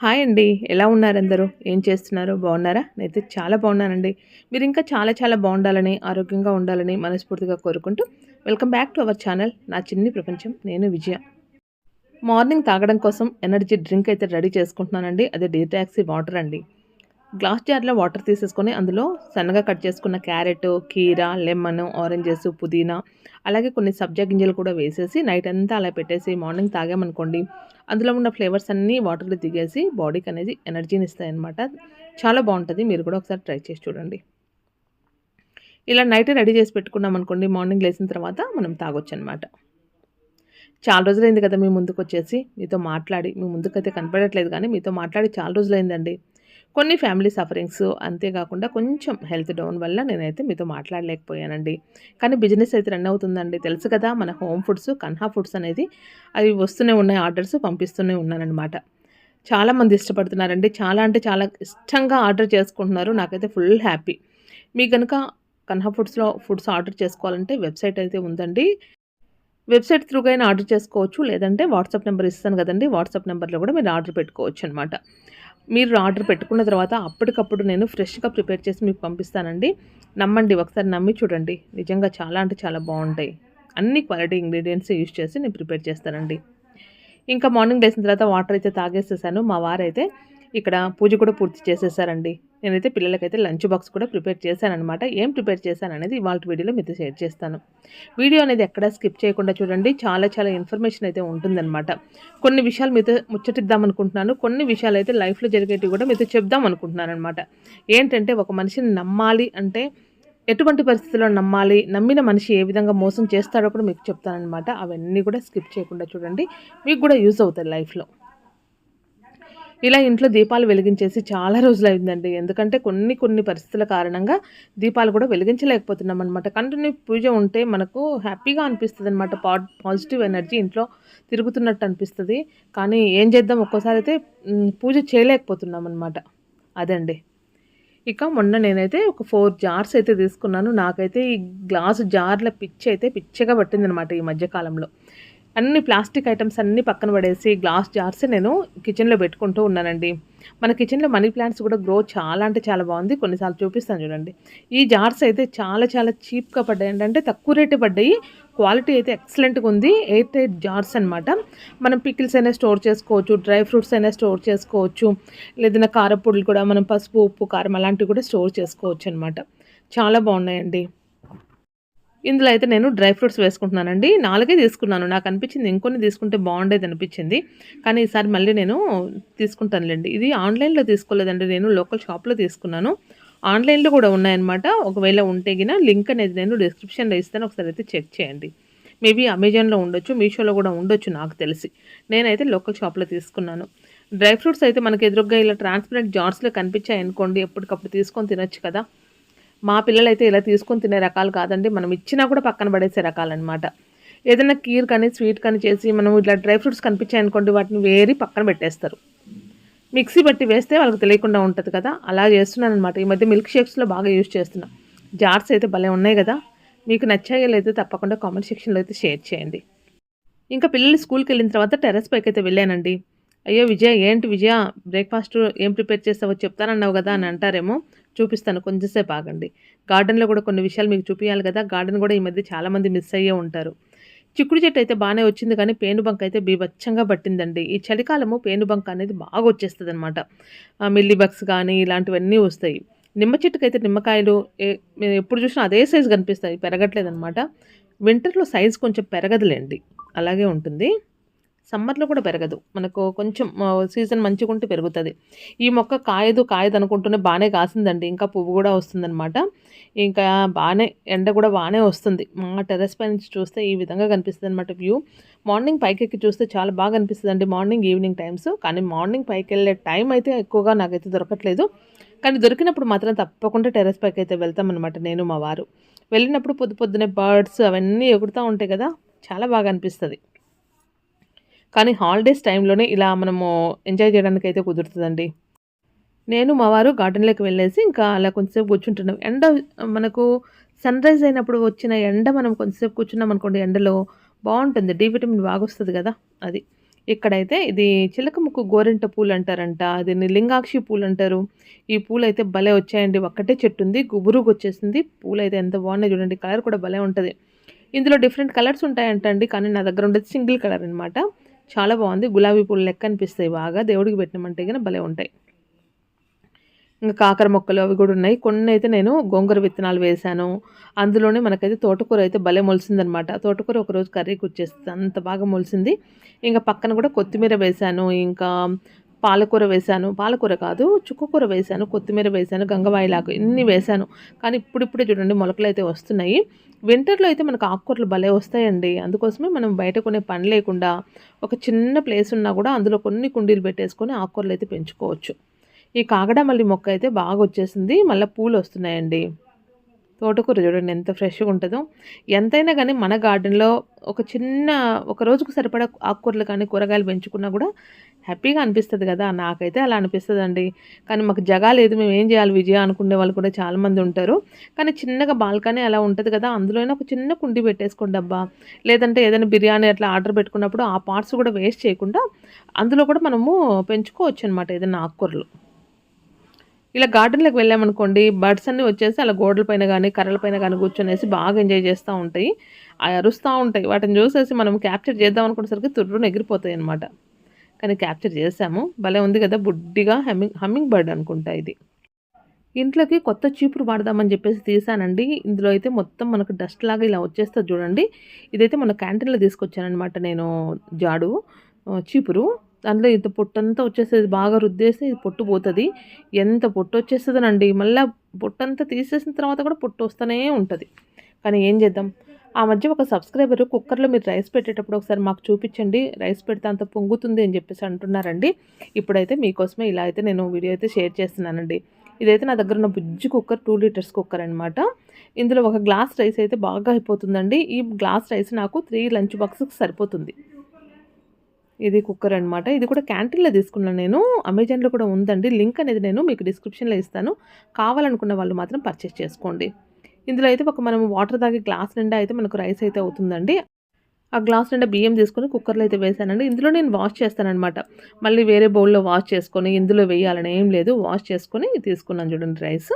Hi అండి. ఎలా ఉన్నారు అందరూ ఏం చేస్తున్నారు? బాగున్నారా? నేనైతే చాలా బాగున్నానండి. మీరు ఇంకా చాలా చాలా బాగుండాలని ఆరోగ్యంగా ఉండాలని మనస్ఫూర్తిగా కోరుకుంటూ welcome back to our channel. నా చిన్ని ప్రపంచం నేను విజయ. మార్నింగ్ తాగడం కోసం ఎనర్జీ డ్రింక్ అయితే రెడీ చేసుకుంటున్నానండి. అదే డీటాక్సీ వాటర్ అండి. గ్లాస్ జార్లో వాటర్ తీసేసుకొని అందులో సన్నగా కట్ చేసుకున్న క్యారెట్ కీర లెమన్ ఆరెంజెస్ పుదీనా అలాగే కొన్ని సబ్జా గింజలు కూడా వేసేసి నైట్ అంతా అలా పెట్టేసి మార్నింగ్ తాగామనుకోండి అందులో ఉన్న ఫ్లేవర్స్ అన్నీ వాటర్లో దిగేసి బాడీకి అనేది ఎనర్జీని ఇస్తాయి అనమాట చాలా బాగుంటుంది. మీరు కూడా ఒకసారి ట్రై చేసి చూడండి. ఇలా నైట్ రెడీ చేసి పెట్టుకున్నాం అనుకోండి మార్నింగ్ లేచిన తర్వాత మనం తాగొచ్చు అనమాట చాలా రోజులైంది కదా మీ ముందుకు వచ్చేసి మీతో మాట్లాడి మీ ముందుకైతే కనపడట్లేదు కానీ మీతో మాట్లాడి చాలా రోజులైందండి. కొన్ని ఫ్యామిలీ సఫరింగ్స్ అంతేకాకుండా కొంచెం హెల్త్ డౌన్ వల్ల నేనైతే మీతో మాట్లాడలేకపోయానండి. కానీ బిజినెస్ అయితే రన్ అవుతుందండి. తెలుసు కదా మన హోమ్ ఫుడ్స్ కన్హా ఫుడ్స్ అనేది అవి వస్తూనే ఉన్నాయి ఆర్డర్స్ పంపిస్తూనే ఉన్నానమాట చాలామంది ఇష్టపడుతున్నారండి. చాలా అంటే చాలా ఇష్టంగా ఆర్డర్ చేసుకుంటున్నారు. నాకైతే ఫుల్ హ్యాపీ. మీకు కనుక కన్హా ఫుడ్స్లో ఫుడ్స్ ఆర్డర్ చేసుకోవాలంటే వెబ్సైట్ అయితే ఉందండి. వెబ్సైట్ త్రూగా అయినా ఆర్డర్ చేసుకోవచ్చు. లేదంటే వాట్సాప్ నెంబర్ ఇస్తాను కదండి. వాట్సాప్ నెంబర్లో కూడా మీరు ఆర్డర్ పెట్టుకోవచ్చు అనమాట మీరు ఆర్డర్ పెట్టుకున్న తర్వాత అప్పటికప్పుడు నేను ఫ్రెష్గా ప్రిపేర్ చేసి మీకు పంపిస్తానండి. నమ్మండి ఒకసారి నమ్మి చూడండి. నిజంగా చాలా అంటే చాలా బాగుంటాయి. అన్ని క్వాలిటీ ఇంగ్రీడియంట్స్ యూజ్ చేసి నేను ప్రిపేర్ చేస్తానండి. ఇంకా మార్నింగ్ లేసిన తర్వాత వాటర్ అయితే తాగేసేసాను. మా వారైతే ఇక్కడ పూజ కూడా పూర్తి చేసేసారండి. నేనైతే పిల్లలకైతే లంచ్ బాక్స్ కూడా ప్రిపేర్ చేశానమాట ఏం ప్రిపేర్ చేశాను అనేది ఇవాళ వీడియోలో మీతో షేర్ చేస్తాను. వీడియో అనేది ఎక్కడ స్కిప్ చేయకుండా చూడండి. చాలా చాలా ఇన్ఫర్మేషన్ అయితే ఉంటుందన్నమాట. కొన్ని విషయాలు మీతో ముచ్చటిద్దాం అనుకుంటున్నాను కొన్ని విషయాలు అయితే లైఫ్లో జరిగేటివి కూడా మీతో చెప్దాం అనుకుంటున్నాను అనమాట ఏంటంటే ఒక మనిషిని నమ్మాలి అంటే ఎటువంటి పరిస్థితుల్లో నమ్మాలి? నమ్మిన మనిషి ఏ విధంగా మోసం చేస్తాడో కూడా మీకు చెప్తానమాట అవన్నీ కూడా స్కిప్ చేయకుండా చూడండి. మీకు కూడా యూజ్ అవుతాయి లైఫ్లో. ఇలా ఇంట్లో దీపాలు వెలిగించేసి చాలా రోజులు అయిందండి ఎందుకంటే కొన్ని కొన్ని పరిస్థితుల కారణంగా దీపాలు కూడా వెలిగించలేకపోతున్నాం అనమాట కంటిన్యూ పూజ ఉంటే మనకు హ్యాపీగా అనిపిస్తుంది అనమాట పాజిటివ్ ఎనర్జీ ఇంట్లో తిరుగుతున్నట్టు అనిపిస్తుంది. కానీ ఏం చేద్దాం? ఒక్కోసారి అయితే పూజ చేయలేకపోతున్నాం అనమాట అదండి. ఇక మొన్న నేనైతే ఒక ఫోర్ జార్స్ అయితే తీసుకున్నాను. నాకైతే ఈ గ్లాసు జార్ల పిచ్చి అయితే పిచ్చగా పట్టిందనమాట ఈ మధ్యకాలంలో. అన్ని ప్లాస్టిక్ ఐటమ్స్ అన్నీ పక్కన పడేసి గ్లాస్ జార్స్ నేను కిచెన్లో పెట్టుకుంటూ ఉన్నానండి. మన కిచెన్లో మనీ ప్లాంట్స్ కూడా గ్రో చాలా అంటే చాలా బాగుంది. కొన్నిసార్లు చూపిస్తాను చూడండి. ఈ జార్స్ అయితే చాలా చాలా చీప్గా పడ్డాయి. అంటే తక్కువ రేటే పడ్డాయి. క్వాలిటీ అయితే ఎక్సలెంట్గా ఉంది. ఎయిట్ ఎయిట్ జార్స్ అనమాట మనం పికిల్స్ అయినా స్టోర్ చేసుకోవచ్చు డ్రై ఫ్రూట్స్ అయినా స్టోర్ చేసుకోవచ్చు. లేదన్నా కారపొడులు కూడా మనం పసుపు ఉప్పు కారం అలాంటివి కూడా స్టోర్ చేసుకోవచ్చు అనమాట చాలా బాగున్నాయండి. ఇందులో అయితే నేను డ్రై ఫ్రూట్స్ వేసుకుంటున్నానండి. నాలుగే తీసుకున్నాను. నాకు అనిపించింది ఇంకొన్ని తీసుకుంటే బాగుండేది అనిపించింది. కానీ ఈసారి మళ్ళీ నేను తీసుకుంటానులేండి. ఇది ఆన్లైన్లో తీసుకోలేదండి. నేను లోకల్ షాప్లో తీసుకున్నాను. ఆన్లైన్లో కూడా ఉన్నాయన్నమాట. ఒకవేళ ఉంటే గిన లింక్ అనేది నేను డిస్క్రిప్షన్లో ఇస్తాను. ఒకసారి అయితే చెక్ చేయండి. మేబీ అమెజాన్లో ఉండొచ్చు మీషోలో కూడా ఉండొచ్చు నాకు తెలిసి. నేనైతే లోకల్ షాప్లో తీసుకున్నాను. డ్రై ఫ్రూట్స్ అయితే మనకి ఎదురుగ్గా ఇలా ట్రాన్స్పరెంట్ జార్స్లో కనిపించాయి అనుకోండి ఎప్పటికప్పుడు తీసుకొని తినొచ్చు కదా. మా పిల్లలైతే ఇలా తీసుకొని తినే రకాలు కాదండి. మనం ఇచ్చినా కూడా పక్కన పడేసే రకాలన్నమాట. ఏదైనా కీర్ కానీ స్వీట్ కానీ చేసి మనం ఇట్లా డ్రై ఫ్రూట్స్ కనిపించాయనుకోండి వాటిని వేరి పక్కన పెట్టేస్తారు. మిక్సీ బట్టి వేస్తే వాళ్ళకి తెలియకుండా ఉంటుంది కదా. అలా చేస్తున్నాను అనమాట ఈ మధ్య మిల్క్ షేక్స్లో బాగా యూజ్ చేస్తున్నా. జార్స్ అయితే భలే ఉన్నాయి కదా. మీకు నచ్చాయో లేదో తప్పకుండా కామెంట్ సెక్షన్లో అయితే షేర్ చేయండి. ఇంకా పిల్లలు స్కూల్కి వెళ్ళిన తర్వాత టెర్రస్ పైకి అయితే వెళ్ళానండి. అయ్యో విజయ ఏంటి విజయ? బ్రేక్ఫాస్ట్ ఏం ప్రిపేర్ చేస్తావో చెప్తానన్నావు కదా అని అంటారేమో. చూపిస్తాను కొంచెంసేపు ఆగండి. గార్డెన్లో కూడా కొన్ని విషయాలు మీకు చూపించాలి కదా గార్డెన్ కూడా ఈ మధ్య చాలామంది మిస్ అయ్యే ఉంటారు. చిక్కుడు చెట్టు అయితే బాగానే వచ్చింది కానీ పేనుబంక అయితే బీభత్సంగా పట్టిందండి. ఈ చలికాలము పేనుబంక అనేది బాగా వచ్చేస్తుంది అనమాట మిల్లీబగ్స్ కానీ ఇలాంటివన్నీ వస్తాయి. నిమ్మ చెట్టుకైతే నిమ్మకాయలు ఎప్పుడు చూసినా అదే సైజు కనిపిస్తాయి పెరగట్లేదు అనమాట వింటర్లో సైజు కొంచెం పెరగదులేండి. అలాగే ఉంటుంది. సమ్మర్లో కూడా పెరగదు. మనకు కొంచెం సీజన్ మంచిగా ఉంటే పెరుగుతుంది. ఈ మొక్క కాయదు కాయదు అనుకుంటూనే బాగానే కాసిందండి. ఇంకా పువ్వు కూడా వస్తుందన్నమాట. ఇంకా బాగానే ఎండ కూడా బాగానే వస్తుంది. మా టెర్రస్ పై నుంచి చూస్తే ఈ విధంగా కనిపిస్తుంది అనమాట వ్యూ. మార్నింగ్ పైకి ఎక్కి చూస్తే చాలా బాగా కనిపిస్తుంది అండి మార్నింగ్ ఈవినింగ్ టైమ్స్. కానీ మార్నింగ్ పైకి వెళ్ళే టైం అయితే ఎక్కువగా నాకైతే దొరకట్లేదు. కానీ దొరికినప్పుడు మాత్రం తప్పకుండా టెర్రస్ పైకి అయితే వెళ్తామన్నమాట నేను మా వారు. వెళ్ళినప్పుడు పొద్దు పొద్దునే బర్డ్స్ అవన్నీ ఎగురుతూ ఉంటాయి కదా చాలా బాగా అనిపిస్తుంది. కానీ హాలిడేస్ టైంలోనే ఇలా మనము ఎంజాయ్ చేయడానికి అయితే కుదురుతుందండి. నేను మా వారు గార్డెన్లోకి వెళ్ళేసి ఇంకా అలా కొంచెంసేపు కూర్చుంటున్నాం. ఎండ మనకు సన్ రైజ్ అయినప్పుడు వచ్చిన ఎండ మనం కొంచెంసేపు కూర్చున్నాం అనుకోండి ఎండలో బాగుంటుంది. డి విటమిన్ బాగా వస్తుంది కదా అది. ఇక్కడైతే ఇది చిలక ముక్కు గోరింట పూలు అంటారంట. దీన్ని లింగాక్షి పూలు అంటారు. ఈ పూలు అయితే భలే వచ్చాయండి. ఒక్కటే చెట్టు ఉంది గుబురుగు వచ్చేసింది. పూలు అయితే ఎంత బాగున్నాయి చూడండి. కలర్ కూడా భలే ఉంటుంది. ఇందులో డిఫరెంట్ కలర్స్ ఉంటాయంటండి. కానీ నా దగ్గర ఉండేది సింగిల్ కలర్ అనమాట చాలా బాగుంది. గులాబీ పూలు లెక్క అనిపిస్తాయి బాగా. దేవుడికి పెట్టినమంటే కానీ భలే ఉంటాయి. ఇంకా కాకర మొక్కలు అవి కూడా ఉన్నాయి. కొన్ని అయితే నేను గోంగూర విత్తనాలు వేశాను. అందులోనే మనకైతే తోటకూర అయితే భలే మొలిసిందనమాట. తోటకూర ఒకరోజు కర్రీకి వచ్చేస్తుంది అంత బాగా మొలిసింది. ఇంకా పక్కన కూడా కొత్తిమీర వేశాను. ఇంకా పాలకూర వేశాను. పాలకూర కాదు చుక్కకూర వేశాను కొత్తిమీర వేశాను గంగవాయిలాకు ఇన్ని వేశాను. కానీ ఇప్పుడిప్పుడే చూడండి మొలకలు అయితే వస్తున్నాయి. వింటర్లో అయితే మనకు ఆకుకూరలు భలే వస్తాయండి. అందుకోసమే మనం బయట కొనే పని లేకుండా ఒక చిన్న ప్లేస్ ఉన్నా కూడా అందులో కొన్ని కుండీలు పెట్టేసుకొని ఆకుకూరలు అయితే పెంచుకోవచ్చు. ఈ కాగడమల్లి మొక్క అయితే బాగా వచ్చేసింది. మళ్ళీ పూలు వస్తున్నాయండి. తోటకూర చూడండి ఎంత ఫ్రెష్గా ఉంటుందో. ఎంతైనా కానీ మన గార్డెన్లో ఒక చిన్న ఒక రోజుకు సరిపడా ఆకుకూరలు కానీ కూరగాయలు పెంచుకున్నా కూడా హ్యాపీగా అనిపిస్తుంది కదా. నాకైతే అలా అనిపిస్తుంది అండి కానీ మాకు జగా లేదు మేము ఏం చేయాలి? విజయ అనుకునే వాళ్ళు కూడా చాలామంది ఉంటారు. కానీ చిన్నగా బాల్కనీ అలా ఉంటుంది కదా అందులోనే ఒక చిన్న కుండి పెట్టేసుకోండి అబ్బా. లేదంటే ఏదైనా బిర్యానీ అట్లా ఆర్డర్ పెట్టుకున్నప్పుడు ఆ పార్ట్స్ కూడా వేస్ట్ చేయకుండా అందులో కూడా మనము పెంచుకోవచ్చు అనమాట ఏదైనా ఆకుకూరలు. ఇలా గార్డెన్లోకి వెళ్ళామనుకోండి బర్డ్స్ అన్నీ వచ్చేసి అలా గోడల పైన కానీ కర్రల పైన కానీ కూర్చొనేసి బాగా ఎంజాయ్ చేస్తూ ఉంటాయి. అరుస్తూ ఉంటాయి. వాటిని చూసేసి మనం క్యాప్చర్ చేద్దాం అనుకునేసరికి తుర్రును ఎగిరిపోతాయి అనమాట కానీ క్యాప్చర్ చేసాము. భలే ఉంది కదా బుడ్డిగా హమ్మింగ్ హమ్మింగ్ బర్డ్ అనుకుంటా ఇది. ఇంట్లోకి కొత్త చీపురు వాడదామని చెప్పేసి తీసానండి. ఇందులో అయితే మొత్తం మనకు డస్ట్ లాగా ఇలా వచ్చేస్తుంది చూడండి. ఇదైతే మన క్యాంటీన్లో తీసుకొచ్చానమాట నేను జాడు చీపురు. దాంట్లో ఇంత పొట్టంతా వచ్చేసేది బాగా రుద్దేసి పొట్టు పోతుంది ఎంత పొట్టు వచ్చేస్తుందనండి మళ్ళీ పొట్టంతా తీసేసిన తర్వాత కూడా పొట్టు వస్తూనే ఉంటుంది. కానీ ఏం చేద్దాం? ఆ మధ్య ఒక సబ్స్క్రైబర్ కుక్కర్లో మీరు రైస్ పెట్టేటప్పుడు ఒకసారి మాకు చూపించండి రైస్ పెడితే అంత పొంగుతుంది అని చెప్పేసి అంటున్నారండి. ఇప్పుడైతే మీకోసమే ఇలా అయితే నేను వీడియో అయితే షేర్ చేస్తున్నానండి. ఇదైతే నా దగ్గర ఉన్న బుజ్జి కుక్కర్ టూ లీటర్స్ కుక్కర్ అనమాట ఇందులో ఒక గ్లాస్ రైస్ అయితే బాగా అయిపోతుందండి. ఈ గ్లాస్ రైస్ నాకు త్రీ లంచ్ బాక్స్కి సరిపోతుంది. ఇది కుక్కర్ అనమాట ఇది కూడా క్యాంటీన్లో తీసుకున్నాను నేను. అమెజాన్లో కూడా ఉందండి. లింక్ అనేది నేను మీకు డిస్క్రిప్షన్లో ఇస్తాను. కావాలనుకున్న వాళ్ళు మాత్రం పర్చేస్ చేసుకోండి. ఇందులో అయితే ఒక మనం వాటర్ తాగే గ్లాస్ నిండా అయితే మనకు రైస్ అయితే అవుతుందండి. ఆ గ్లాస్ నిండా బియ్యం తీసుకొని కుక్కర్లో అయితే వేసానండి. ఇందులో నేను వాష్ చేస్తానమాట మళ్ళీ వేరే బౌల్లో వాష్ చేసుకొని ఇందులో వేయాలని ఏం లేదు. వాష్ చేసుకొని తీసుకున్నాను చూడండి రైస్.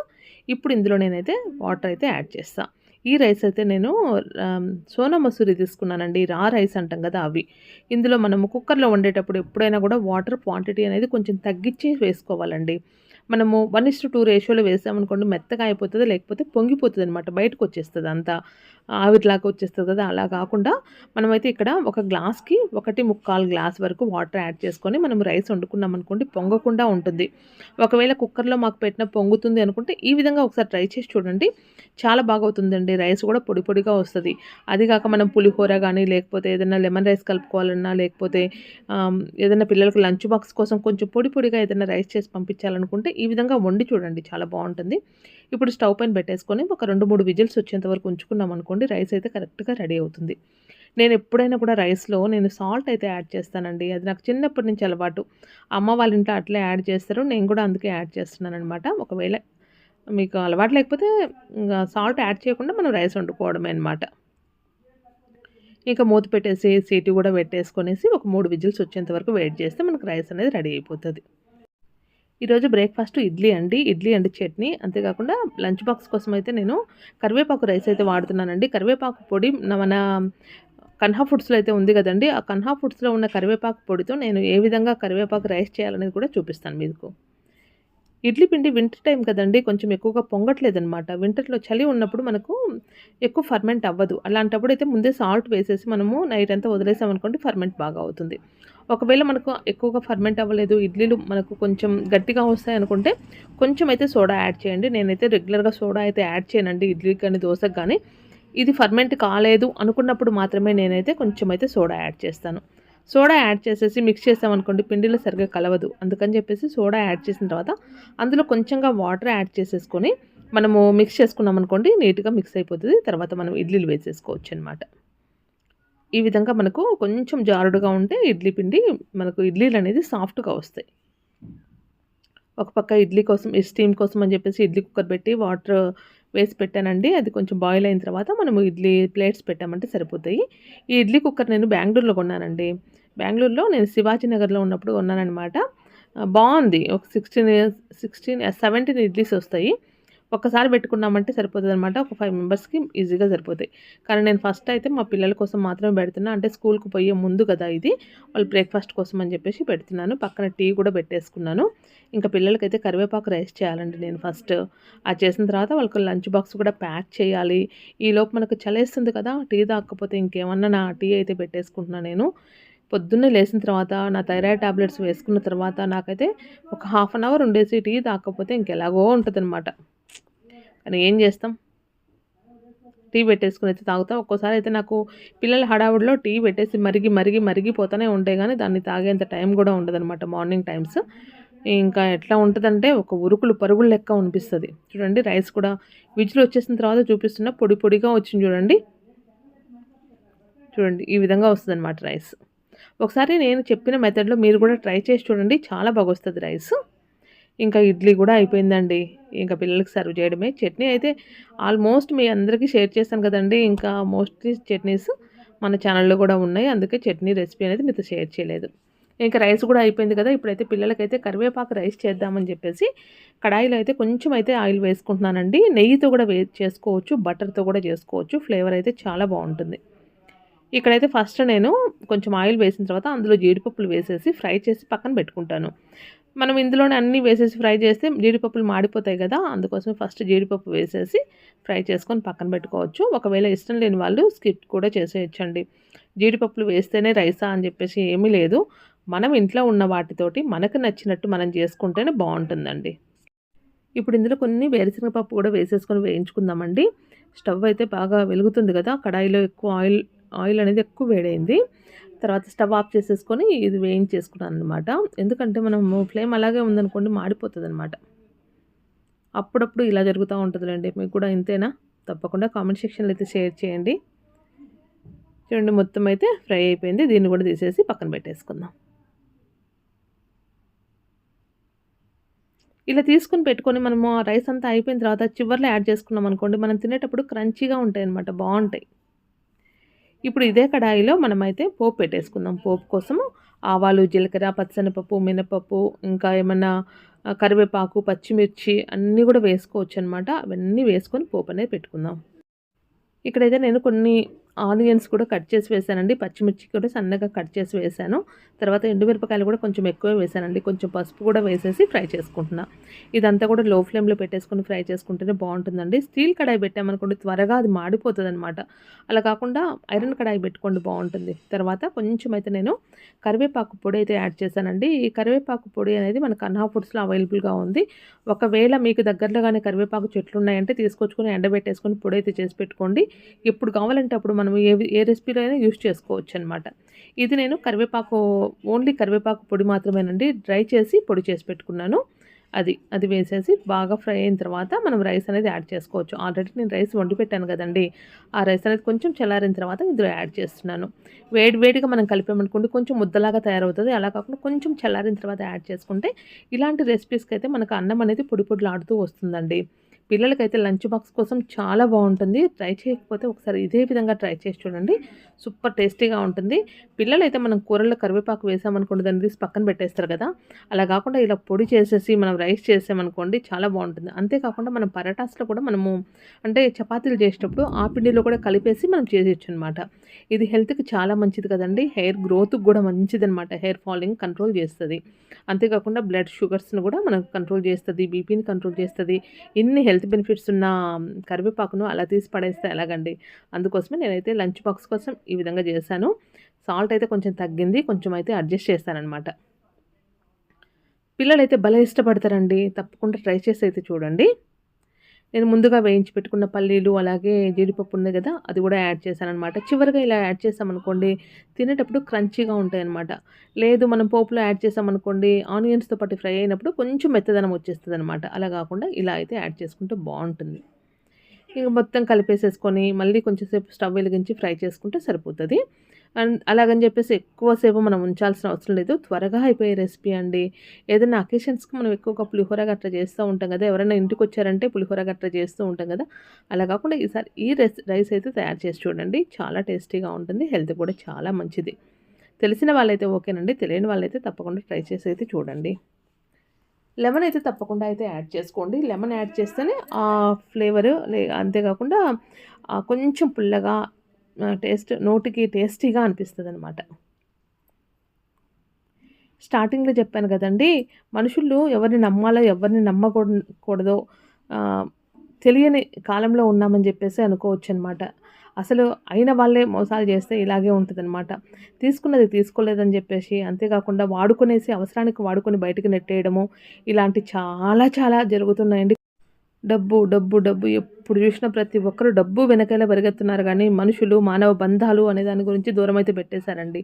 ఇప్పుడు ఇందులో నేనైతే వాటర్ అయితే యాడ్ చేస్తాను ఈ రైస్ అయితే నేను సోనా మసూరి తీసుకున్నానండి. రా రైస్ అంటాం కదా అవి. ఇందులో మనము కుక్కర్లో వండేటప్పుడు ఎప్పుడైనా కూడా వాటర్ క్వాంటిటీ అనేది కొంచెం తగ్గించి వేసుకోవాలండి. మనము వన్ ఇస్ టూ రేషియోలో వేసామనుకోండి మెత్తగా అయిపోతుంది లేకపోతే పొంగిపోతుంది అనమాట బయటకు వచ్చేస్తుంది అంతా. ఆవిరిలాగా వచ్చేస్తుంది కదా అలా కాకుండా మనమైతే ఇక్కడ ఒక గ్లాస్కి ఒకటి ముక్కాలు గ్లాస్ వరకు వాటర్ యాడ్ చేసుకొని మనం రైస్ వండుకున్నాం అనుకోండి పొంగకుండా ఉంటుంది. ఒకవేళ కుక్కర్లో మాకు పెట్టిన పొంగుతుంది అనుకుంటే ఈ విధంగా ఒకసారి ట్రై చేసి చూడండి. చాలా బాగా అవుతుందండి రైస్ కూడా పొడి పొడిగా వస్తుంది. అది కాక మనం పులిహోర కానీ లేకపోతే ఏదైనా లెమన్ రైస్ కలుపుకోవాలన్నా లేకపోతే ఏదైనా పిల్లలకు లంచ్ బాక్స్ కోసం కొంచెం పొడి పొడిగా ఏదైనా రైస్ చేసి పంపించాలనుకుంటే ఈ ఈ విధంగా వండి చూడండి చాలా బాగుంటుంది. ఇప్పుడు స్టవ్ పైన పెట్టేసుకొని ఒక రెండు మూడు విజిల్స్ వచ్చేంత వరకు ఉంచుకున్నాం అనుకోండి రైస్ అయితే కరెక్ట్గా రెడీ అవుతుంది. నేను ఎప్పుడైనా కూడా రైస్లో నేను సాల్ట్ అయితే యాడ్ చేస్తానండి. అది నాకు చిన్నప్పటి నుంచి అలవాటు. అమ్మ వాళ్ళ ఇంట్లో అట్లే యాడ్ చేస్తారు నేను కూడా అందుకే యాడ్ చేస్తున్నాను అనమాట ఒకవేళ మీకు అలవాటు లేకపోతే ఇంకా సాల్ట్ యాడ్ చేయకుండా మనం రైస్ వండుకోవడమే అనమాట ఇంకా మూత పెట్టేసి సీటు కూడా పెట్టేసుకొనేసి ఒక మూడు విజిల్స్ వచ్చేంత వరకు వెయిట్ చేస్తే మనకు రైస్ అనేది రెడీ అయిపోతుంది. ఈరోజు బ్రేక్ఫాస్ట్ ఇడ్లీ అండి. ఇడ్లీ అండి చట్నీ. అంతేకాకుండా లంచ్ బాక్స్ కోసం అయితే నేను కరివేపాకు రైస్ అయితే వాడుతున్నానండి. కరివేపాకు పొడి మన కన్హా ఫుడ్స్లో అయితే ఉంది కదండి. ఆ కన్హా ఫుడ్స్లో ఉన్న కరివేపాకు పొడితో నేను ఏ విధంగా కరివేపాకు రైస్ చేయాలనేది కూడా చూపిస్తాను మీకు ఇడ్లీ పిండి వింటర్ టైం కదండి కొంచెం ఎక్కువగా పొంగట్లేదనమాట వింటర్లో చలి ఉన్నప్పుడు మనకు ఎక్కువ ఫర్మెంట్ అవ్వదు. అలాంటప్పుడు అయితే ముందే సాల్ట్ వేసేసి మనము నైట్ అంతా వదిలేసామనుకోండి ఫర్మెంట్ బాగా అవుతుంది. ఒకవేళ మనకు ఎక్కువగా ఫర్మెంట్ అవ్వలేదు ఇడ్లీలు మనకు కొంచెం గట్టిగా వస్తాయి అనుకుంటే కొంచెం అయితే సోడా యాడ్ చేయండి. నేనైతే రెగ్యులర్గా సోడా అయితే యాడ్ చేయనండి ఇడ్లీకి కానీ దోశకు కానీ. ఇది ఫర్మెంట్ కాలేదు అనుకున్నప్పుడు మాత్రమే నేనైతే కొంచెం అయితే సోడా యాడ్ చేస్తాను. సోడా యాడ్ చేసేసి మిక్స్ చేసామనుకోండి పిండిలో సరిగ్గా కలవదు. అందుకని చెప్పేసి సోడా యాడ్ చేసిన తర్వాత అందులో కొంచెంగా వాటర్ యాడ్ చేసేసుకొని మనము మిక్స్ చేసుకున్నాం అనుకోండి నీట్గా మిక్స్ అయిపోతుంది. తర్వాత మనం ఇడ్లీలు వేసేసుకోవచ్చు అనమాట ఈ విధంగా మనకు కొంచెం జారుడుగా ఉంటే ఇడ్లీ పిండి మనకు ఇడ్లీలు అనేది సాఫ్ట్గా వస్తాయి. ఒక పక్క ఇడ్లీ కోసం స్టీమ్ కోసం అని చెప్పేసి ఇడ్లీ కుక్కర్ పెట్టి వాటర్ వేసి పెట్టానండి. అది కొంచెం బాయిల్ అయిన తర్వాత మనము ఇడ్లీ ప్లేట్స్ పెట్టామంటే సరిపోతాయి. ఈ ఇడ్లీ కుక్కర్ నేను బెంగళూరులో కొన్నానండి. బెంగళూరులో నేను శివాజీనగర్లో ఉన్నప్పుడు కొన్నానమాట బాగుంది. ఒక సిక్స్టీన్ సిక్స్టీన్ సెవెంటీన్ ఇడ్లీస్ వస్తాయి. ఒక్కసారి పెట్టుకున్నామంటే సరిపోతుంది అనమాట ఒక ఫైవ్ మెంబర్స్కి ఈజీగా సరిపోతాయి. కానీ నేను ఫస్ట్ అయితే మా పిల్లల కోసం మాత్రమే పెడుతున్నా. అంటే స్కూల్కి పోయే ముందు కదా ఇది. వాళ్ళు బ్రేక్ఫాస్ట్ కోసం అని చెప్పేసి పెడుతున్నాను. పక్కన టీ కూడా పెట్టేసుకున్నాను. ఇంకా పిల్లలకైతే కరివేపాకు రైస్ చేయాలండి నేను ఫస్ట్ అది చేసిన తర్వాత వాళ్ళకి లంచ్ బాక్స్ కూడా ప్యాక్ చేయాలి. ఈలోపు మనకు చలేస్తుంది కదా. టీ తాకపోతే ఇంకేమన్నా నా టీ అయితే పెట్టేసుకుంటున్నాను నేను. పొద్దున్నే లేచిన తర్వాత నా థైరాయిడ్ టాబ్లెట్స్ వేసుకున్న తర్వాత నాకైతే ఒక హాఫ్ అన్ అవర్ ఉండేసి టీ తాకపోతే ఇంకెలాగో ఉంటుంది అనమాట కానీ ఏం చేస్తాం? టీ పెట్టేసుకుని అయితే తాగుతాం. ఒక్కోసారి అయితే నాకు పిల్లల హడావుడిలో టీ పెట్టేసి మరిగి మరిగి మరిగిపోతూనే ఉంటాయి కానీ దాన్ని తాగేంత టైం కూడా ఉండదన్నమాట మార్నింగ్ టైమ్స్. ఇంకా ఎట్లా ఉంటుందంటే ఒక ఉరుకులు పరుగులు లెక్క అనిపిస్తుంది. చూడండి రైస్ కూడా విజులు వచ్చేసిన తర్వాత చూపిస్తున్న పొడి పొడిగా వచ్చింది చూడండి. చూడండి ఈ విధంగా వస్తుంది అనమాట రైస్. ఒకసారి నేను చెప్పిన మెథడ్లో మీరు కూడా ట్రై చేసి చూడండి. చాలా బాగా వస్తుంది రైస్. ఇంకా ఇడ్లీ కూడా అయిపోయిందండి. ఇంకా పిల్లలకి సర్వ్ చేయడమే. చట్నీ అయితే ఆల్మోస్ట్ మీ అందరికీ షేర్ చేస్తాను కదండి. ఇంకా మోస్ట్లీ చట్నీస్ మన ఛానల్లో కూడా ఉన్నాయి. అందుకే చట్నీ రెసిపీ అనేది మీతో షేర్ చేయలేదు. ఇంకా రైస్ కూడా అయిపోయింది కదా. ఇప్పుడైతే పిల్లలకైతే కరివేపాకు రైస్ చేద్దామని చెప్పేసి కడాయిలో అయితే కొంచెం అయితే ఆయిల్ వేసుకుంటున్నానండి. నెయ్యితో కూడా వే చేసుకోవచ్చు. బటర్తో కూడా చేసుకోవచ్చు. ఫ్లేవర్ అయితే చాలా బాగుంటుంది. ఇక్కడైతే ఫస్ట్ నేను కొంచెం ఆయిల్ వేసిన తర్వాత అందులో జీడిపప్పులు వేసేసి ఫ్రై చేసి పక్కన పెట్టుకుంటాను. మనం ఇందులోనే అన్నీ వేసేసి ఫ్రై చేస్తే జీడిపప్పులు మాడిపోతాయి కదా అందుకోసం ఫస్ట్ జీడిపప్పు వేసేసి ఫ్రై చేసుకొని పక్కన పెట్టుకోవచ్చు. ఒకవేళ ఇష్టం లేని వాళ్ళు స్కిప్ కూడా చేసేయచ్చండి. జీడిపప్పులు వేస్తేనే రైసా అని చెప్పేసి ఏమీ లేదు. మనం ఇంట్లో ఉన్న వాటితోటి మనకు నచ్చినట్టు మనం చేసుకుంటేనే బాగుంటుందండి. ఇప్పుడు ఇందులో కొన్ని వేరుశనగపప్పు కూడా వేసేసుకొని వేయించుకుందామండి. స్టవ్ అయితే బాగా వెలుగుతుంది కదా కడాయిలో ఎక్కువ ఆయిల్ ఆయిల్ అనేది ఎక్కువ వేడైంది. తర్వాత స్టవ్ ఆఫ్ చేసేసుకొని ఇది వేయించేసుకున్నాను అనమాట ఎందుకంటే మనం ఫ్లేమ్ అలాగే ఉందనుకోండి మాడిపోతుంది అనమాట అప్పుడప్పుడు ఇలా జరుగుతూ ఉంటుందిలేండి. మీకు కూడా ఇంతేనా? తప్పకుండా కామెంట్ సెక్షన్లో అయితే షేర్ చేయండి. చూడండి మొత్తం అయితే ఫ్రై అయిపోయింది. దీన్ని కూడా తీసేసి పక్కన పెట్టేసుకుందాం. ఇలా తీసుకుని పెట్టుకొని మనము రైస్ అంతా అయిపోయిన తర్వాత చివర్లో యాడ్ చేసుకున్నాం అనుకోండి మనం తినేటప్పుడు క్రంచీగా ఉంటాయి అనమాట బాగుంటాయి. ఇప్పుడు ఇదే కడాయిలో మనమైతే పోపు పెట్టేసుకుందాం. పోపు కోసము ఆవాలు జీలకర్ర పచ్చనిపప్పు మినపప్పు ఇంకా ఏమన్నా కరివేపాకు పచ్చిమిర్చి అన్నీ కూడా వేసుకోవచ్చు అనమాట అవన్నీ వేసుకొని పోపు అనేది పెట్టుకుందాం. ఇక్కడైతే నేను కొన్ని ఆనియన్స్ కూడా కట్ చేసి వేసానండి. పచ్చిమిర్చి కూడా సన్నగా కట్ చేసి వేసాను. తర్వాత ఎండుమిరపకాయలు కూడా కొంచెం ఎక్కువే వేసానండి. కొంచెం పసుపు కూడా వేసేసి ఫ్రై చేసుకుంటున్నా. ఇదంతా కూడా లో ఫ్లేమ్లో పెట్టేసుకుని ఫ్రై చేసుకుంటేనే బాగుంటుందండి. స్టీల్ కడాయి పెట్టామనుకోండి త్వరగా అది మాడిపోతుంది అనమాట అలా కాకుండా ఐరన్ కడాయి పెట్టుకోండి బాగుంటుంది. తర్వాత కొంచెం అయితే నేను కరివేపాకు పొడి అయితే యాడ్ చేశానండి. ఈ కరివేపాకు పొడి అనేది మనకు అన్నా ఫుడ్స్లో అవైలబుల్గా ఉంది. ఒకవేళ మీకు దగ్గరలో కానీ కరివేపాకు చెట్లు ఉన్నాయంటే తీసుకొచ్చుకొని ఎండబెట్టేసుకొని పొడి అయితే చేసి పెట్టుకోండి. ఎప్పుడు కావాలంటే అప్పుడు మనం ఏ ఏ రెసిపీలో అయినా యూస్ చేసుకోవచ్చు అనమాట ఇది నేను కరివేపాకు ఓన్లీ కరివేపాకు పొడి మాత్రమేనండి. డ్రై చేసి పొడి చేసి పెట్టుకున్నాను. అది అది వేసేసి బాగా ఫ్రై అయిన తర్వాత మనం రైస్ అనేది యాడ్ చేసుకోవచ్చు. ఆల్రెడీ నేను రైస్ వండి పెట్టాను కదండి. ఆ రైస్ అనేది కొంచెం చల్లారిన తర్వాత ఇందులో యాడ్ చేస్తున్నాను. వేడి వేడిగా మనం కలిపామనుకోండి కొంచెం ముద్దలాగా తయారవుతుంది. అలా కాకుండా కొంచెం చల్లారిన తర్వాత యాడ్ చేసుకుంటే ఇలాంటి రెసిపీస్కి అయితే మనకు అన్నం అనేది పొడి పొడిలాడుతూ వస్తుందండి. పిల్లలకైతే లంచ్ బాక్స్ కోసం చాలా బాగుంటుంది. ట్రై చేయకపోతే ఒకసారి ఇదే విధంగా ట్రై చేసి చూడండి. సూపర్ టేస్టీగా ఉంటుంది. పిల్లలైతే మనం కూరల్లో కరివేపాకు వేసామనుకోండి దాన్ని తీసి పక్కన పెట్టేస్తారు కదా. అలా కాకుండా ఇలా పొడి చేసేసి మనం రైస్ చేసామనుకోండి చాలా బాగుంటుంది. అంతేకాకుండా మనం పరాటాస్లో కూడా మనము అంటే చపాతీలు చేసేటప్పుడు ఆ పిండిలో కూడా కలిపేసి మనం చేసేయచ్చు అనమాట ఇది హెల్త్కి చాలా మంచిది కదండి. హెయిర్ గ్రోత్కి కూడా మంచిది అనమాట హెయిర్ ఫాలింగ్ కంట్రోల్ చేస్తుంది. అంతేకాకుండా బ్లడ్ షుగర్స్ని కూడా మనకు కంట్రోల్ చేస్తుంది బీపీని కంట్రోల్ చేస్తుంది. ఇన్ని హెల్త్ బెనిఫిట్స్ ఉన్న కరివేపాకును అలా తీసి పడేస్తే ఎలాగండి? అందుకోసమే నేనైతే లంచ్ బాక్స్ కోసం ఈ విధంగా చేశాను. సాల్ట్ అయితే కొంచెం తగ్గింది. కొంచెం అయితే అడ్జస్ట్ చేస్తానమాట పిల్లలు అయితే భలే ఇష్టపడతారండి. తప్పకుండా ట్రై చేసి అయితే చూడండి. నేను ముందుగా వేయించి పెట్టుకున్న పల్లీలు అలాగే జీడిపప్పు ఉంది కదా అది కూడా యాడ్ చేశాను అనమాట చివరిగా ఇలా యాడ్ చేసామనుకోండి తినేటప్పుడు క్రంచీగా ఉంటాయి అనమాట లేదు మనం పోపులో యాడ్ చేసామనుకోండి ఆనియన్స్తో పాటు ఫ్రై అయినప్పుడు కొంచెం మెత్తదనం వచ్చేస్తుంది అనమాట అలా కాకుండా ఇలా అయితే యాడ్ చేసుకుంటే బాగుంటుంది. ఇక మొత్తం కలిపేసేసుకొని మళ్ళీ కొంచెం సేపు స్టవ్ వెలిగించి ఫ్రై చేసుకుంటే సరిపోతుంది. అండ్ అలాగని చెప్పేసి ఎక్కువసేపు మనం ఉంచాల్సిన అవసరం లేదు. త్వరగా అయిపోయే రెసిపీ అండి. ఏదైనా అకేషన్స్కి మనం ఎక్కువగా పులిహోర గట్ర చేస్తూ ఉంటాం కదా ఎవరైనా ఇంటికి వచ్చారంటే పులిహోర గట్ర చేస్తూ ఉంటాం కదా అలా కాకుండా ఈసారి ఈ రెస్ రైస్ అయితే తయారు చేసి చూడండి. చాలా టేస్టీగా ఉంటుంది. హెల్త్ కూడా చాలా మంచిది. తెలిసిన వాళ్ళైతే ఓకేనండి. తెలియని వాళ్ళైతే తప్పకుండా ట్రై చేసి అయితే చూడండి. లెమన్ అయితే తప్పకుండా అయితే యాడ్ చేసుకోండి. లెమన్ యాడ్ చేస్తేనే ఆ ఫ్లేవర్ లే అంతేకాకుండా కొంచెం పుల్లగా టేస్ట్ నోటికి టేస్టీగా అనిపిస్తుంది అనమాట స్టార్టింగ్లో చెప్పాను కదండి మనుషులు ఎవరిని నమ్మాలో ఎవరిని నమ్మకూడదో తెలియని కాలంలో ఉన్నామని చెప్పేసి అనుకోవచ్చు అనమాట అసలు అయిన వాళ్ళే మోసాలు చేస్తే ఇలాగే ఉంటుందన్నమాట. తీసుకున్నది తీసుకోలేదని చెప్పేసి అంతేకాకుండా వాడుకునేసి అవసరానికి వాడుకొని బయటకు నెట్టేయడము ఇలాంటి చాలా చాలా జరుగుతున్నాయండి. డబ్బు డబ్బు డబ్బు ఎప్పుడు చూసిన ప్రతి ఒక్కరు డబ్బు వెనకాల పరిగెత్తున్నారు. కానీ మనుషులు మానవ బంధాలు అనే దాని గురించి దూరం అయితే పెట్టేశారండి.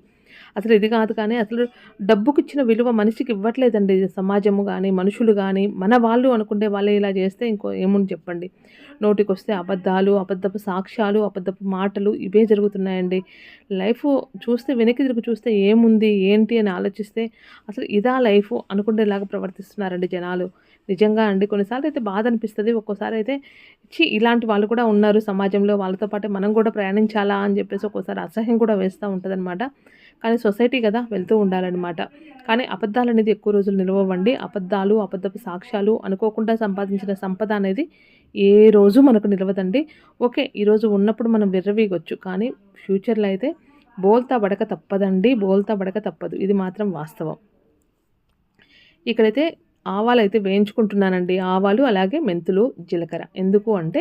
అసలు ఇది కాదు కానీ అసలు డబ్బుకి ఇచ్చిన విలువ మనిషికి ఇవ్వట్లేదండి సమాజము కానీ మనుషులు కానీ మన వాళ్ళు అనుకుంటే వాళ్ళే ఇలా చేస్తే ఇంకో ఏముంది చెప్పండి. నోటికి వస్తే అబద్ధాలు అబద్ధపు సాక్ష్యాలు అబద్ధపు మాటలు ఇవే జరుగుతున్నాయండి. లైఫ్ చూస్తే వెనక్కి తిరిగి చూస్తే ఏముంది ఏంటి అని ఆలోచిస్తే అసలు ఇదా లైఫ్ అనుకునేలాగా ప్రవర్తిస్తున్నారండి జనాలు. నిజంగా అండి కొన్నిసార్లు అయితే బాధ అనిపిస్తుంది ఒక్కోసారి అయితే చి ఇలాంటి వాళ్ళు కూడా ఉన్నారు సమాజంలో వాళ్ళతో పాటు మనం కూడా ప్రయాణించాలా అని చెప్పేసి ఒక్కోసారి అసహ్యం కూడా వేస్తూ ఉంటుందన్నమాట. కానీ సొసైటీ కదా వెళ్తూ ఉండాలన్నమాట. కానీ అబద్ధాలు అనేది ఎక్కువ రోజులు నిలవవండి. అబద్ధాలు అబద్ధపు సాక్ష్యాలు అనుకోకుండా సంపాదించిన సంపద అనేది ఏ రోజు మనకు నిలవదండి. ఓకే ఈరోజు ఉన్నప్పుడు మనం విర్రవీగొచ్చు కానీ ఫ్యూచర్లో అయితే బోల్తా బడక తప్పదండి. బోల్తా బడక తప్పదు. ఇది మాత్రం వాస్తవం. ఇక్కడైతే ఆవాలు అయితే వేయించుకుంటున్నానండి. ఆవాలు అలాగే మెంతులు జీలకర్ర. ఎందుకు అంటే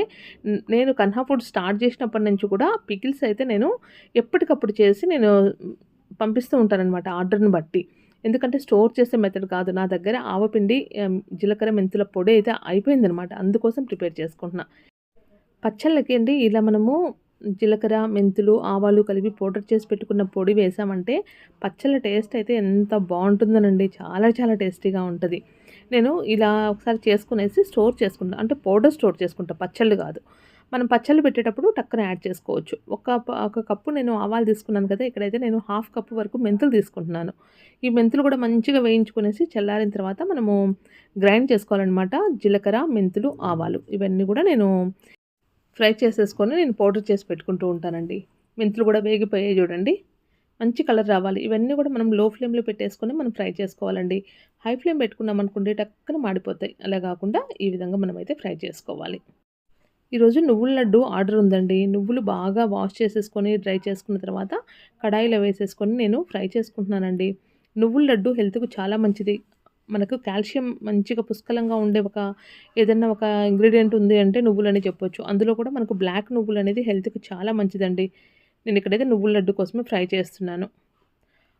నేను కన్హా ఫుడ్ స్టార్ట్ చేసినప్పటి నుంచి కూడా పికిల్స్ అయితే నేను ఎప్పటికప్పుడు చేసి నేను పంపిస్తూ ఉంటానన్నమాట ఆర్డర్ని బట్టి. ఎందుకంటే స్టోర్ చేసే మెథడ్ కాదు. నా దగ్గర ఆవపిండి జీలకర్ర మెంతుల పొడి అయితే అయిపోయిందనమాట అందుకోసం ప్రిపేర్ చేసుకుంటున్నా. పచ్చళ్ళకి అండి ఇలా మనము జీలకర్ర మెంతులు ఆవాలు కలిపి పౌడర్ చేసి పెట్టుకున్న పొడి వేసామంటే పచ్చళ్ళ టేస్ట్ అయితే ఎంత బాగుంటుందనండి. చాలా చాలా టేస్టీగా ఉంటుంది. నేను ఇలా ఒకసారి చేసుకునేసి స్టోర్ చేసుకుంటాను అంటే పౌడర్ స్టోర్ చేసుకుంటా. పచ్చళ్ళు కాదు. మనం పచ్చళ్ళు పెట్టేటప్పుడు టక్కన యాడ్ చేసుకోవచ్చు. ఒక ఒక కప్పు నేను ఆవాలు తీసుకున్నాను కదా ఇక్కడైతే నేను హాఫ్ కప్పు వరకు మెంతులు తీసుకుంటున్నాను. ఈ మెంతులు కూడా మంచిగా వేయించుకునేసి చల్లారిన తర్వాత మనము గ్రైండ్ చేసుకోవాలన్నమాట. జీలకర్ర మెంతులు ఆవాలు. ఇవన్నీ కూడా నేను ఫ్రై చేసేసుకొని నేను పౌడర్ చేసి పెట్టుకుంటూ ఉంటానండి. మెంతులు కూడా వేగిపోయాయి చూడండి. మంచి కలర్ రావాలి. ఇవన్నీ కూడా మనం లో ఫ్లేమ్లో పెట్టేసుకొని మనం ఫ్రై చేసుకోవాలండి. హై ఫ్లేమ్ పెట్టుకున్నాం అనుకుంటే టక్కన మాడిపోతాయి. అలా కాకుండా ఈ విధంగా మనమైతే ఫ్రై చేసుకోవాలి. ఈరోజు నువ్వుల లడ్డు ఆర్డర్ ఉందండి. నువ్వులు బాగా వాష్ చేసేసుకొని డ్రై చేసుకున్న తర్వాత కడాయిలో వేసేసుకొని నేను ఫ్రై చేసుకుంటున్నానండి. నువ్వుల లడ్డు హెల్త్కు చాలా మంచిది. మనకు కాల్షియం మంచిగా పుష్కలంగా ఉండే ఒక ఏదన్నా ఒక ఇంగ్రీడియంట్ ఉంది అంటే నువ్వులని చెప్పొచ్చు. అందులో కూడా మనకు బ్లాక్ నువ్వులు అనేది హెల్త్కి చాలా మంచిదండి. నేను ఇక్కడైతే నువ్వుల లడ్డు కోసమే ఫ్రై చేస్తున్నాను.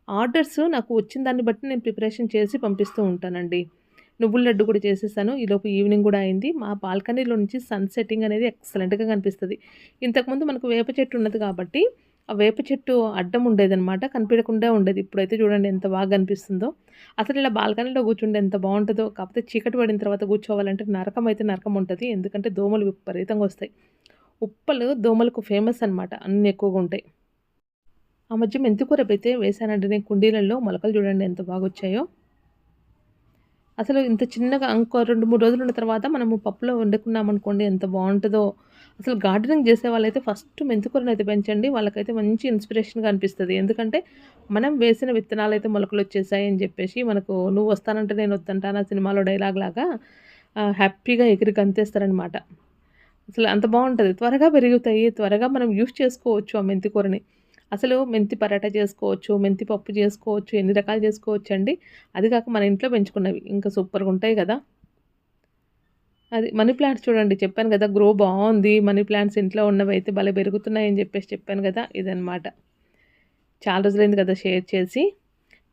ఆర్డర్స్ నాకు వచ్చిన దాన్ని బట్టి నేను ప్రిపరేషన్ చేసి పంపిస్తూ ఉంటానండి. నువ్వుల లడ్డు కూడా చేసేసాను. ఈలోపు ఈవినింగ్ కూడా అయింది. మా బాల్కనీలో నుంచి సన్ సెట్టింగ్ అనేది ఎక్సలెంట్గా కనిపిస్తుంది. ఇంతకుముందు మనకు వేప చెట్టు ఉన్నది కాబట్టి ఆ వేప చెట్టు అడ్డం ఉండేదన్నమాట. కనిపించకుండా ఉండేది. ఇప్పుడైతే చూడండి ఎంత బాగా కనిపిస్తుందో. అసలు ఇలా బాల్కనీలో కూర్చుంటే ఎంత బాగుంటుందో. కాకపోతే చీకటి పడిన తర్వాత కూర్చోవాలంటే నరకం అయితే నరకం ఉంటుంది. ఎందుకంటే దోమలు విపరీతంగా వస్తాయి. ఉప్పలు దోమలకు ఫేమస్ అనమాట అన్ని ఎక్కువగా ఉంటాయి. ఆ మధ్య మెంతికూర అయితే వేసానంటే నేను కుండీలలో మొలకలు చూడండి ఎంత బాగా వచ్చాయో. అసలు ఇంత చిన్నగా ఇంకో రెండు మూడు రోజులు ఉన్న తర్వాత మనము పప్పులో వండుకున్నాం అనుకోండి ఎంత బాగుంటుందో. అసలు గార్డెనింగ్ చేసే వాళ్ళైతే ఫస్ట్ మెంతికూరను అయితే పెంచండి వాళ్ళకైతే మంచి ఇన్స్పిరేషన్గా అనిపిస్తుంది. ఎందుకంటే మనం వేసిన విత్తనాలు అయితే మొలకలు వచ్చేసాయి అని చెప్పేసి మనకు నువ్వు వస్తానంటే నేను వద్దంటాను సినిమాలో డైలాగ్ లాగా హ్యాపీగా ఎగిరి గంతేస్తారనమాట. అసలు అంత బాగుంటుంది. త్వరగా పెరుగుతాయి త్వరగా మనం యూస్ చేసుకోవచ్చు ఆ మెంతికూరని అసలు మెంతి పరాటా చేసుకోవచ్చు మెంతి పప్పు చేసుకోవచ్చు ఎన్ని రకాలు చేసుకోవచ్చు అండి అది కాక మన ఇంట్లో పెంచుకున్నవి ఇంకా సూపర్గా ఉంటాయి కదా. అది మనీ ప్లాంట్స్ చూడండి చెప్పాను కదా గ్రో బాగుంది మనీ ప్లాంట్స్ ఇంట్లో ఉన్నవి అయితే భలే పెరుగుతున్నాయని చెప్పేసి చెప్పాను కదా ఇదనమాట చాలా రోజులైంది కదా షేర్ చేసి.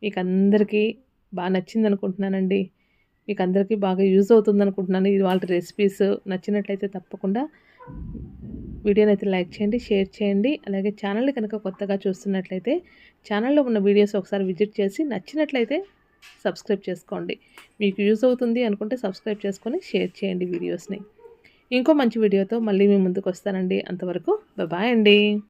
మీకు అందరికీ బాగా నచ్చింది అనుకుంటున్నానండి మీకు అందరికీ బాగా యూజ్ అవుతుంది అనుకుంటున్నాను ఇది వాళ్ళ రెసిపీస్ నచ్చినట్లయితే తప్పకుండా వీడియోని అయితే లైక్ చేయండి షేర్ చేయండి. అలాగే ఛానల్ని కనుక కొత్తగా చూస్తున్నట్లయితే ఛానల్లో ఉన్న వీడియోస్ ఒకసారి విజిట్ చేసి నచ్చినట్లయితే సబ్స్క్రైబ్ చేసుకోండి. మీకు యూజ్ అవుతుంది అనుకుంటే సబ్స్క్రైబ్ చేసుకొని షేర్ చేయండి వీడియోస్ని. ఇంకో మంచి వీడియోతో మళ్ళీ మీ ముందుకు వస్తానండి. అంతవరకు బాయ్ అండి.